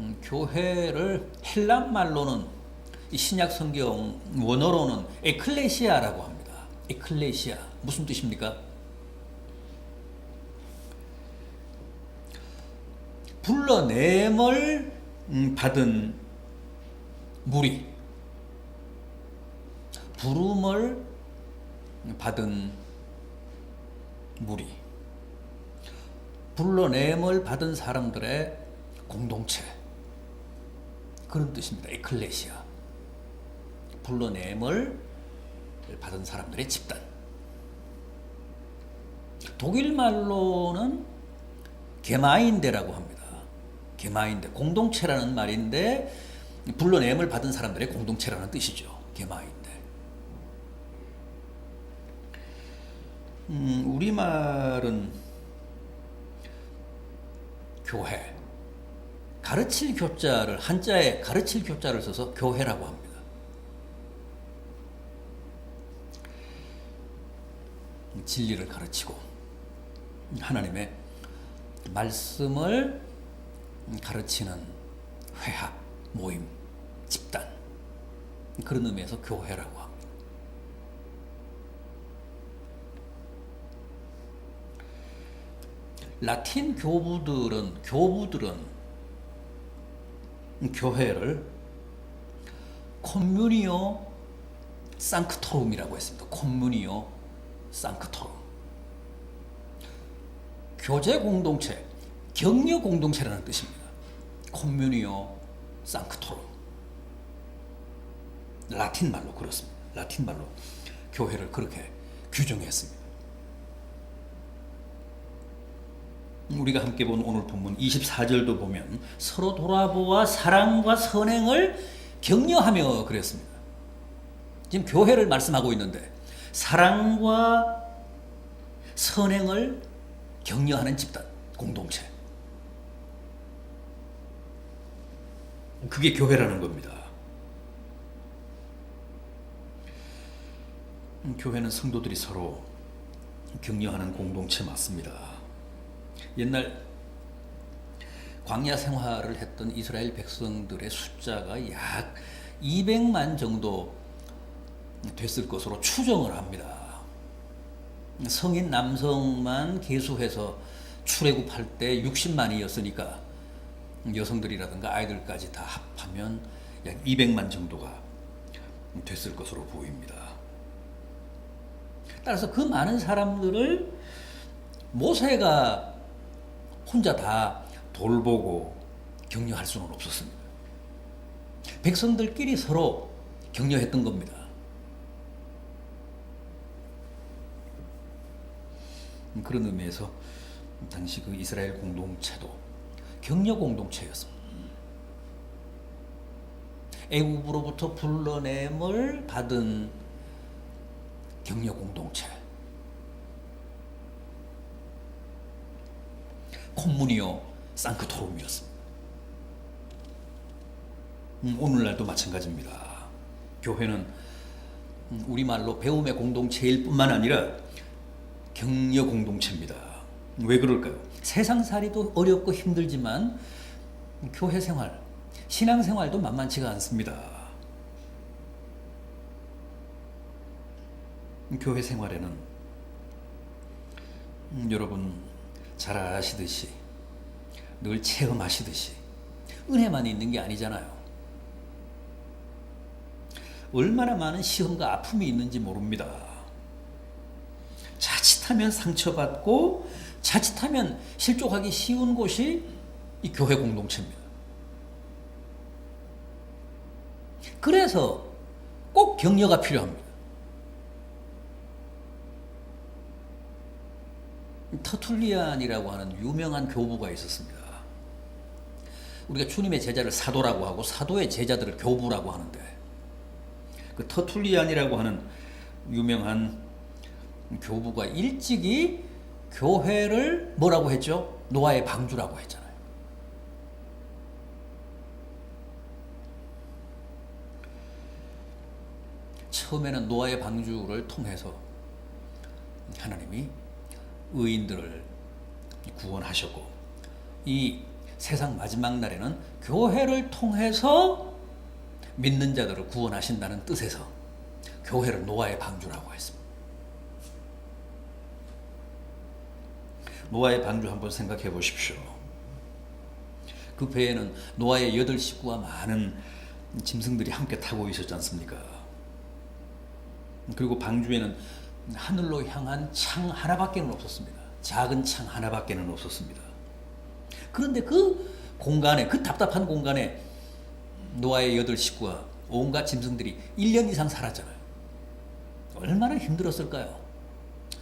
음, 교회를 헬란 말로는 이 신약 성경 원어로는 에클레시아라고 합니다. 에클레시아 무슨 뜻입니까? 불러냄을 음, 받은 무리, 부름을 받은 무리, 불러냄을 받은 사람들의 공동체 그런 뜻입니다. 에클레시아 불러냄을 받은 사람들의 집단. 독일 말로는 게마인데라고 합니다. 게마인데 공동체라는 말인데 불러냄을 받은 사람들의 공동체라는 뜻이죠. 게마인데. 음, 우리 말은 교회 가르칠 교자를 한자에 가르칠 교자를 써서 교회라고 합니다. 진리를 가르치고 하나님의 말씀을 가르치는 회합, 모임, 집단 그런 의미에서 교회라고 합니다. 라틴 교부들은 교부들은 교회를 콤뮤니오 상크토룸이라고 했습니다. 콤뮤니오 상크토룸. 교제 공동체, 격려 공동체라는 뜻입니다. 콤뮤니오 상크토룸. 라틴 말로 그렇습니다. 라틴 말로 교회를 그렇게 규정했습니다. 우리가 함께 본 오늘 본문 24절도 보면 서로 돌아보아 사랑과 선행을 격려하며 그랬습니다. 지금 교회를 말씀하고 있는데 사랑과 선행을 격려하는 집단, 공동체. 그게 교회라는 겁니다. 교회는 성도들이 서로 격려하는 공동체 맞습니다. 옛날 광야 생활을 했던 이스라엘 백성들의 숫자가 약 200만 정도 됐을 것으로 추정을 합니다. 성인 남성만 계수해서 출애굽할 때 60만이었으니까 여성들이라든가 아이들까지 다 합하면 약 200만 정도가 됐을 것으로 보입니다. 따라서 그 많은 사람들을 모세가 혼자 다 돌보고 격려할 수는 없었습니다. 백성들끼리 서로 격려했던 겁니다. 그런 의미에서 당시 그 이스라엘 공동체도 격려 공동체였습니다. 애굽으로부터 불러냄을 받은 격려 공동체. 콤무니오 상크토룸이었습니다. 음, 오늘날도 마찬가지입니다. 교회는 음, 우리말로 배움의 공동체일 뿐만 아니라 격려 공동체입니다. 왜 그럴까요? 세상살이도 어렵고 힘들지만 교회 생활, 신앙 생활도 만만치가 않습니다. 교회 생활에는 음, 여러분 잘 아시듯이 늘 체험하시듯이 은혜만 있는 게 아니잖아요. 얼마나 많은 시험과 아픔이 있는지 모릅니다. 자칫하면 상처받고 자칫하면 실족하기 쉬운 곳이 이 교회 공동체입니다. 그래서 꼭 격려가 필요합니다. 터툴리안이라고 하는 유명한 교부가 있었습니다. 우리가 주님의 제자를 사도라고 하고 사도의 제자들을 교부라고 하는데 그 터툴리안이라고 하는 유명한 교부가 일찍이 교회를 뭐라고 했죠? 노아의 방주라고 했잖아요. 처음에는 노아의 방주를 통해서 하나님이 의인들을 구원하셨고 이 세상 마지막 날에는 교회를 통해서 믿는 자들을 구원하신다는 뜻에서 교회를 노아의 방주라고 했습니다. 노아의 방주 한번 생각해 보십시오. 그 배에는 노아의 여덟 식구와 많은 짐승들이 함께 타고 있었지 않습니까? 그리고 방주에는 하늘로 향한 창 하나밖에는 없었습니다. 작은 창 하나밖에는 없었습니다. 그런데 그 공간에 그 답답한 공간에 노아의 여덟 식구와 온갖 짐승들이 1년 이상 살았잖아요. 얼마나 힘들었을까요?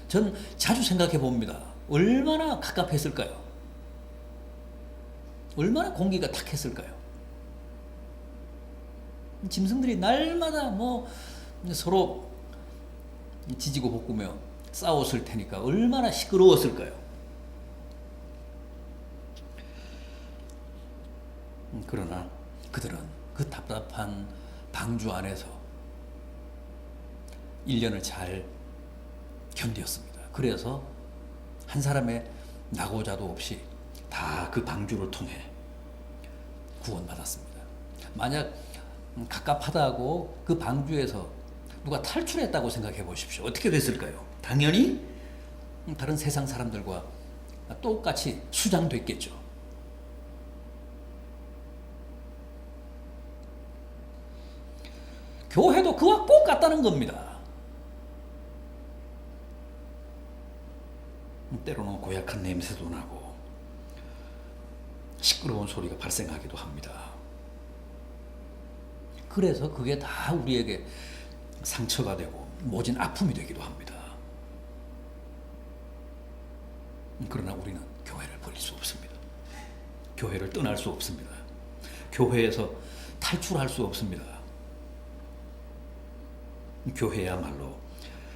전 자주 생각해 봅니다. 얼마나 갑갑했을까요? 얼마나 공기가 탁했을까요? 짐승들이 날마다 뭐 서로 지지고 볶으며 싸웠을 테니까 얼마나 시끄러웠을까요? 음, 그러나 그들은 그 답답한 방주 안에서 1년을 잘 견디었습니다. 그래서 한 사람의 나고자도 없이 다 그 방주를 통해 구원받았습니다. 만약 갑갑하다고 그 방주에서 누가 탈출했다고 생각해 보십시오. 어떻게 됐을까요? 당연히 다른 세상 사람들과 똑같이 수장됐겠죠. 교회도 그와 꼭 같다는 겁니다. 때로는 고약한 냄새도 나고 시끄러운 소리가 발생하기도 합니다. 그래서 그게 다 우리에게 상처가 되고 모진 아픔이 되기도 합니다. 그러나 우리는 교회를 버릴 수 없습니다. 교회를 떠날 수 없습니다. 교회에서 탈출할 수 없습니다. 교회야말로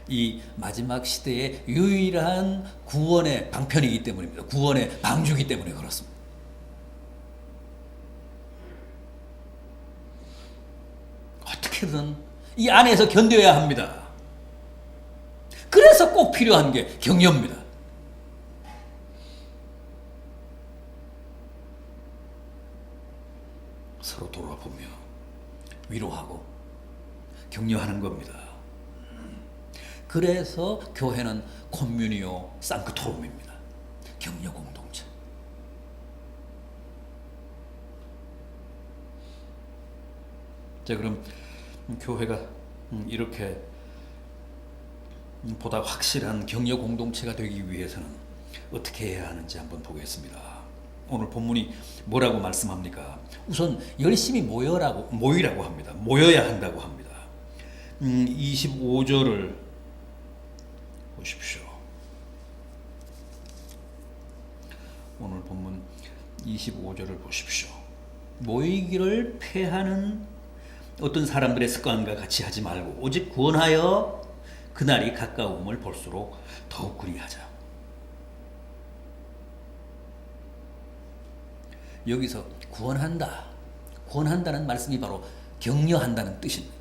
이 마지막 시대의 유일한 구원의 방편이기 때문입니다. 구원의 방주기 때문에 그렇습니다. 어떻게든 이 안에서 견뎌야 합니다. 그래서 꼭 필요한 게 격려입니다. 서로 돌아보며 위로하고 격려하는 겁니다. 그래서 교회는 콤뮤니오 상크토rum입니다. 격려 공동체. 자 그럼 교회가 이렇게 보다 확실한 격려 공동체가 되기 위해서는 어떻게 해야 하는지 한번 보겠습니다. 오늘 본문이 뭐라고 말씀합니까? 우선 열심히 모여라고 모이라고 합니다. 모여야 한다고 합니다. 음, 25절을 보십시오. 오늘 본문 25절을 보십시오. 모이기를 패하는 어떤 사람들의 습관과 같이 하지 말고 오직 구원하여 그날이 가까움을 볼수록 더욱 그리하자. 여기서 구원한다. 구원한다는 말씀이 바로 격려한다는 뜻입니다.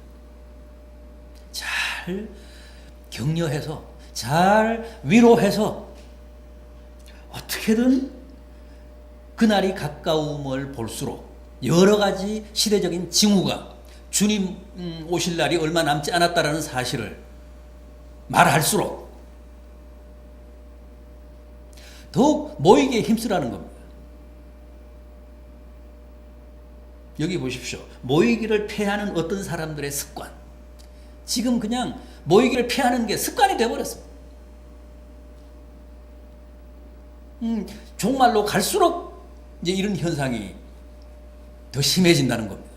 잘 격려해서 잘 위로해서 어떻게든 그날이 가까움을 볼수록 여러 가지 시대적인 징후가 주님 음, 오실 날이 얼마 남지 않았다라는 사실을 말할수록 더욱 모이기에 힘쓰라는 겁니다. 여기 보십시오. 모이기를 패하는 어떤 사람들의 습관. 지금 그냥 모이기를 피하는 게 습관이 되어버렸습니다. 음, 종말로 갈수록 이제 이런 현상이 더 심해진다는 겁니다.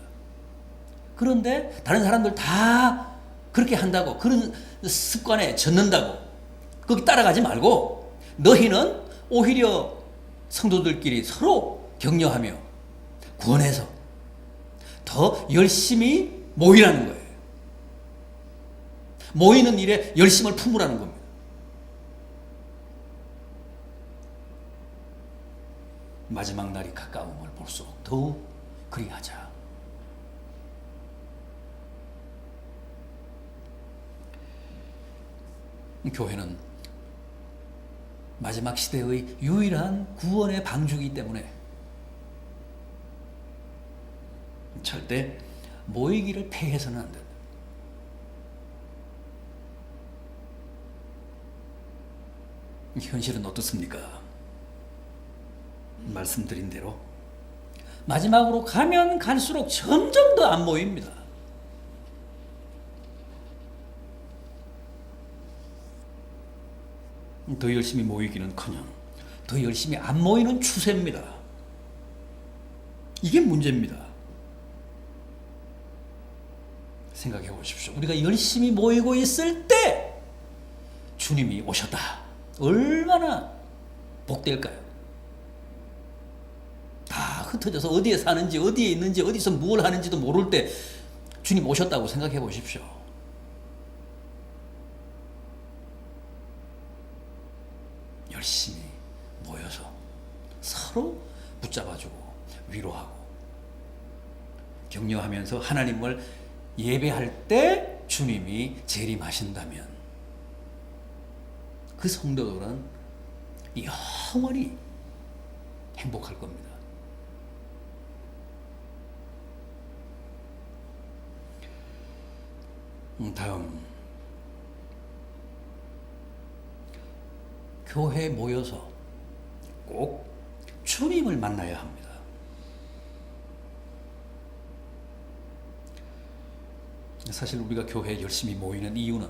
그런데 다른 사람들 다 그렇게 한다고 그런 습관에 젖는다고 거기 따라가지 말고 너희는 오히려 성도들끼리 서로 격려하며 구원해서 더 열심히 모이라는 거예요. 모이는 일에 열심을 품으라는 겁니다. 마지막 날이 가까움을 볼수록 더욱 그리하자. 교회는 마지막 시대의 유일한 구원의 방주이기 때문에 절대 모이기를 폐해서는 안 된다. 현실은 어떻습니까? 말씀드린 대로 마지막으로 가면 갈수록 점점 더 안 모입니다. 더 열심히 모이기는커녕 더 열심히 안 모이는 추세입니다. 이게 문제입니다. 생각해 보십시오. 우리가 열심히 모이고 있을 때 주님이 오셨다. 얼마나 복될까요? 다 흩어져서 어디에 사는지, 어디에 있는지, 어디서 무엇을 하는지도 모를 때 주님 오셨다고 생각해 보십시오. 열심히 모여서 서로 붙잡아주고 위로하고 격려하면서 하나님을 예배할 때 주님이 재림하신다면 그 성도들은 영원히 행복할 겁니다. 음, 다음 교회에 모여서 꼭 주님을 만나야 합니다. 사실 우리가 교회에 열심히 모이는 이유는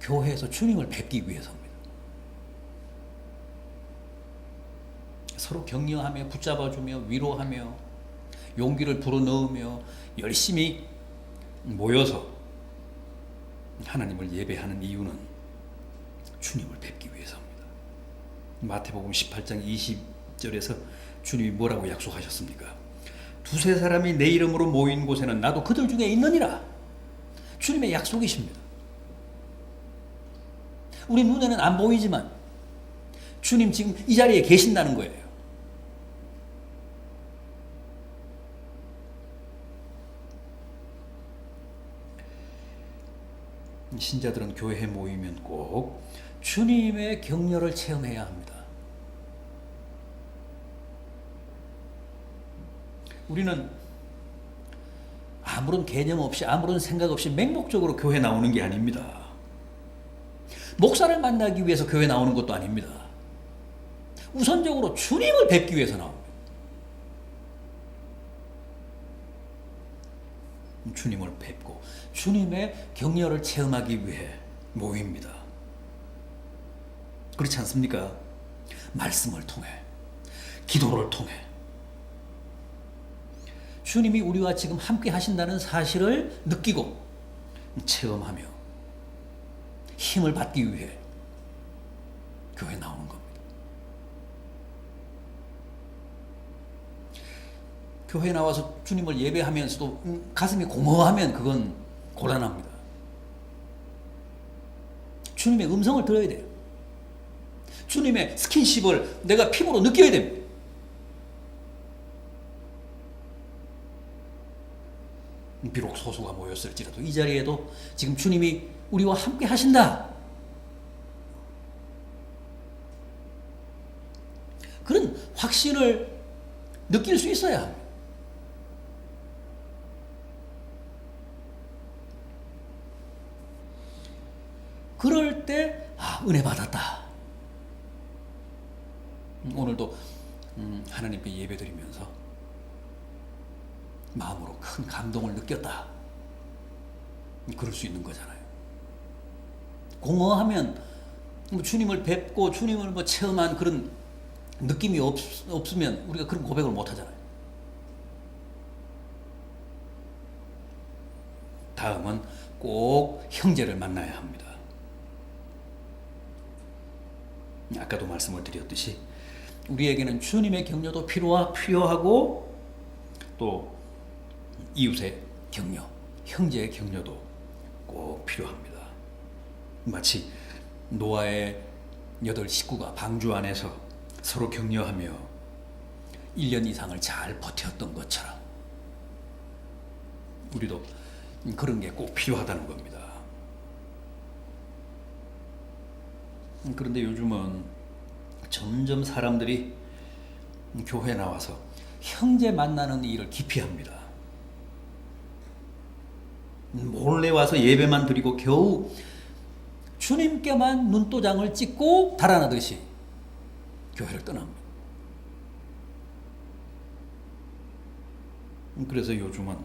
교회에서 주님을 뵙기 위해서입니다. 서로 격려하며 붙잡아주며 위로하며 용기를 불어넣으며 열심히 모여서 하나님을 예배하는 이유는 주님을 뵙기 위해서입니다. 마태복음 18장 20 절에서 주님이 뭐라고 약속하셨습니까? 두세 사람이 내 이름으로 모인 곳에는 나도 그들 중에 있느니라. 주님의 약속이십니다. 우리 눈에는 안 보이지만 주님 지금 이 자리에 계신다는 거예요. 신자들은 교회에 모이면 꼭 주님의 격려를 체험해야 합니다. 우리는 아무런 개념 없이 아무런 생각 없이 맹목적으로 교회 나오는 게 아닙니다. 목사를 만나기 위해서 교회 나오는 것도 아닙니다. 우선적으로 주님을 뵙기 위해서 나옵니다. 주님을 뵙고 주님의 격려를 체험하기 위해 모입니다. 그렇지 않습니까? 말씀을 통해, 기도를 통해, 주님이 우리와 지금 함께 하신다는 사실을 느끼고 체험하며 힘을 받기 위해 교회 나오는 겁니다. 교회 나와서 주님을 예배하면서도 음, 가슴이 공허하면 그건 곤란합니다. 주님의 음성을 들어야 돼요. 주님의 스킨십을 내가 피부로 느껴야 됩니다. 비록 소수가 모였을지라도 이 자리에도 지금 주님이 우리와 함께 하신다. 그런 확신을 느낄 수 있어야. 그럴 때, 아, 은혜 받았다. 음, 오늘도 음, 하나님께 예배 드리면서 마음으로 큰 감동을 느꼈다. 그럴 수 있는 거잖아요. 공허하면 뭐 주님을 뵙고 주님을 뭐 체험한 그런 느낌이 없, 없으면 우리가 그런 고백을 못 하잖아요. 다음은 꼭 형제를 만나야 합니다. 아까도 말씀을 드렸듯이 우리에게는 주님의 격려도 필요하, 필요하고 또 이웃의 격려, 형제의 격려도 꼭 필요합니다. 마치 노아의 여덟 식구가 방주 안에서 서로 격려하며 1년 이상을 잘 버텼던 것처럼 우리도 그런 게 꼭 필요하다는 겁니다. 그런데 요즘은 점점 사람들이 교회 나와서 형제 만나는 일을 기피합니다. 몰래 와서 예배만 드리고 겨우 주님께만 눈도장을 찍고 달아나듯이 교회를 떠납니다. 그래서 요즘은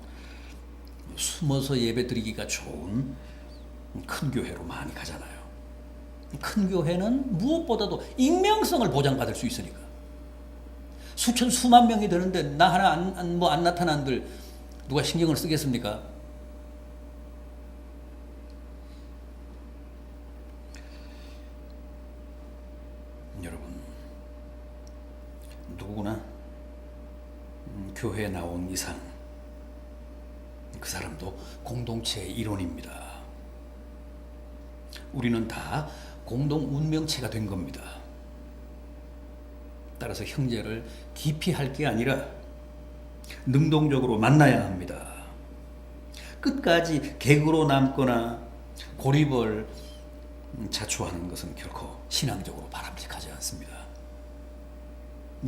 숨어서 예배 드리기가 좋은 큰 교회로 많이 가잖아요. 큰 교회는 무엇보다도 익명성을 보장받을 수 있으니까. 수천 수만 명이 되는데 나 하나 안뭐안 나타난들 누가 신경을 쓰겠습니까? 여러분 누구나 음, 교회에 나온 이상 그 사람도 공동체의 일원입니다. 우리는 다 공동 운명체가 된 겁니다. 따라서 형제를 깊이 할게 아니라 능동적으로 만나야 합니다. 끝까지 객으로 남거나 고립을 자초하는 것은 결코 신앙적으로 바람직하지 않습니다.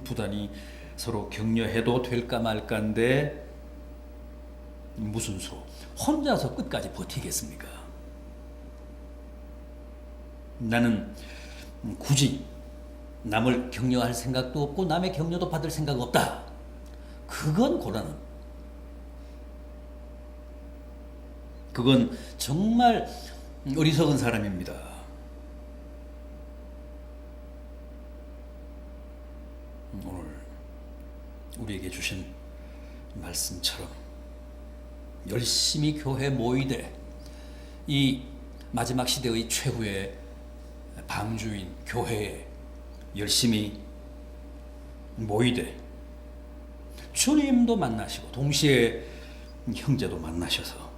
부단히 서로 격려해도 될까 말까인데 무슨 수로 혼자서 끝까지 버티겠습니까? 나는 굳이 남을 격려할 생각도 없고 남의 격려도 받을 생각 없다. 그건 고라는. 그건 정말 어리석은 사람입니다. 오늘 우리에게 주신 말씀처럼 열심히 교회 모이되 이 마지막 시대의 최후의 방주인 교회에 열심히 모이되 주님도 만나시고 동시에 형제도 만나셔서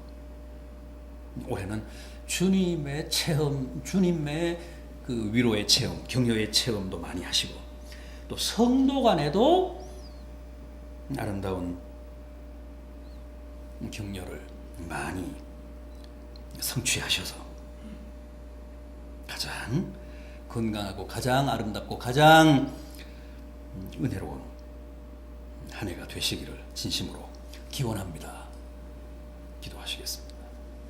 올해는 주님의 체험, 주님의 그 위로의 체험, 격려의 체험도 많이 하시고 또 성도 간에도 아름다운 격려를 많이 성취하셔서 가장 건강하고 가장 아름답고 가장 은혜로운 한 해가 되시기를 진심으로 기원합니다. 기도하시겠습니다.